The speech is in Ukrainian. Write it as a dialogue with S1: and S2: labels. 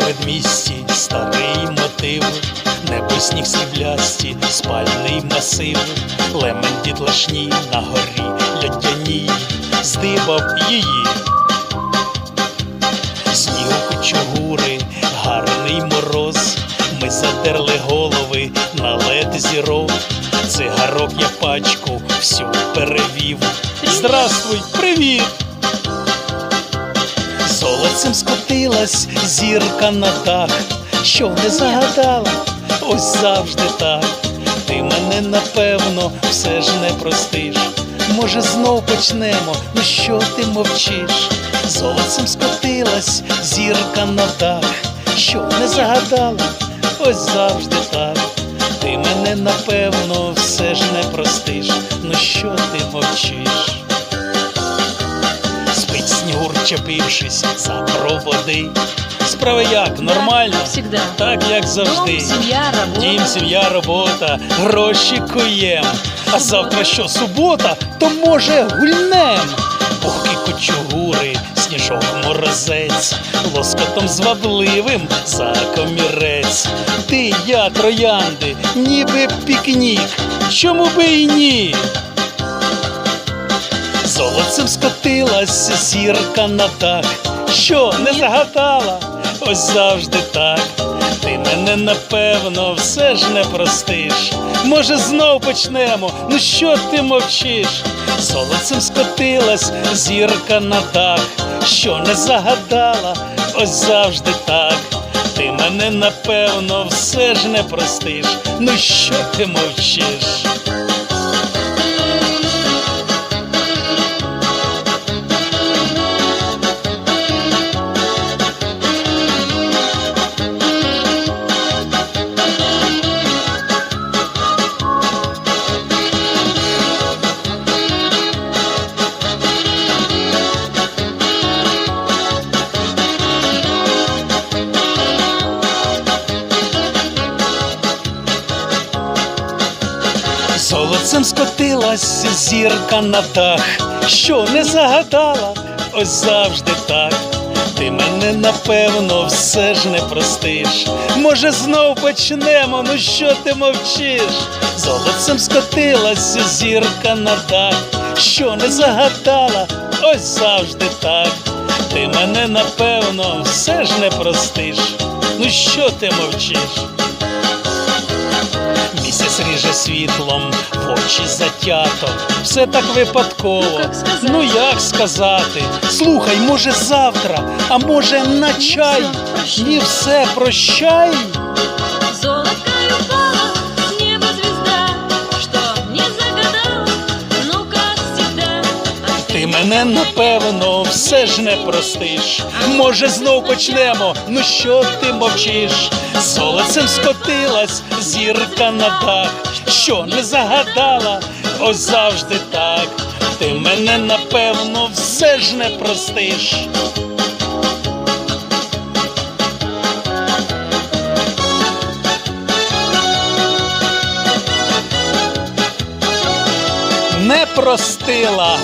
S1: передмісті старий мотив, небо сніг сріблясті, спальний масив, лемен дітлашні на горі льодяній, здибав її. Снігу кучугури, гарний мороз, ми задерли голови на лед зірок, цигарок я пачку всю перевів. Здравствуй, привіт! Золотцем скотилась зірка на дах, що не загадала, ось завжди так. Ти мене напевно все ж не простиш. Може, знов почнемо, ну що ти мовчиш? Золотцем скотилась зірка на дах, що не загадала, ось завжди так. Ти мене напевно все ж не простиш. Ну що ти мовчиш? Чепившись за проводи. Справи як? Нормально?
S2: Всегда.
S1: Так, як завжди.
S2: Дом, семья, работа.
S1: Дім, сім'я, робота, гроші куєм. А завтра що, субота, то може гульнем. Пухкі кучугури, сніжок морозець, лоскотом звабливим за комірець. Ти, я, троянди, ніби пікнік. Чому би й ні? Золотцем скотилась зірка на дах. Що не загадала? Ось завжди так. Ти мене напевно все ж не простиш. Може, знов почнемо? Ну що ти мовчиш? Золотцем скотилась зірка на дах. Що не загадала? Ось завжди так. Ти мене напевно все ж не простиш. Ну що ти мовчиш? Золотцем скотилась зірка на дах, що не загадала, ось завжди так. Ти мене напевно все ж не простиш. Може, знов почнемо, ну що ти мовчиш? Золотцем скотилась зірка на дах, що не загадала, ось завжди так. Ти мене напевно все ж не простиш. Ну що ти мовчиш? Місяць ріже світлом, в очі затято. Все так випадково.
S2: Ну, як сказати?
S1: Ну як сказати? Слухай, може завтра, а може на чай?
S2: все, прощай.
S1: Ні, все, прощай. Мене напевно все ж не простиш. Може, знов почнемо. Ну що ти мовчиш? Золотцем скотилась зірка на дах, що не загадала, ось завжди так. Ти мене напевно все ж не простиш. Не простила.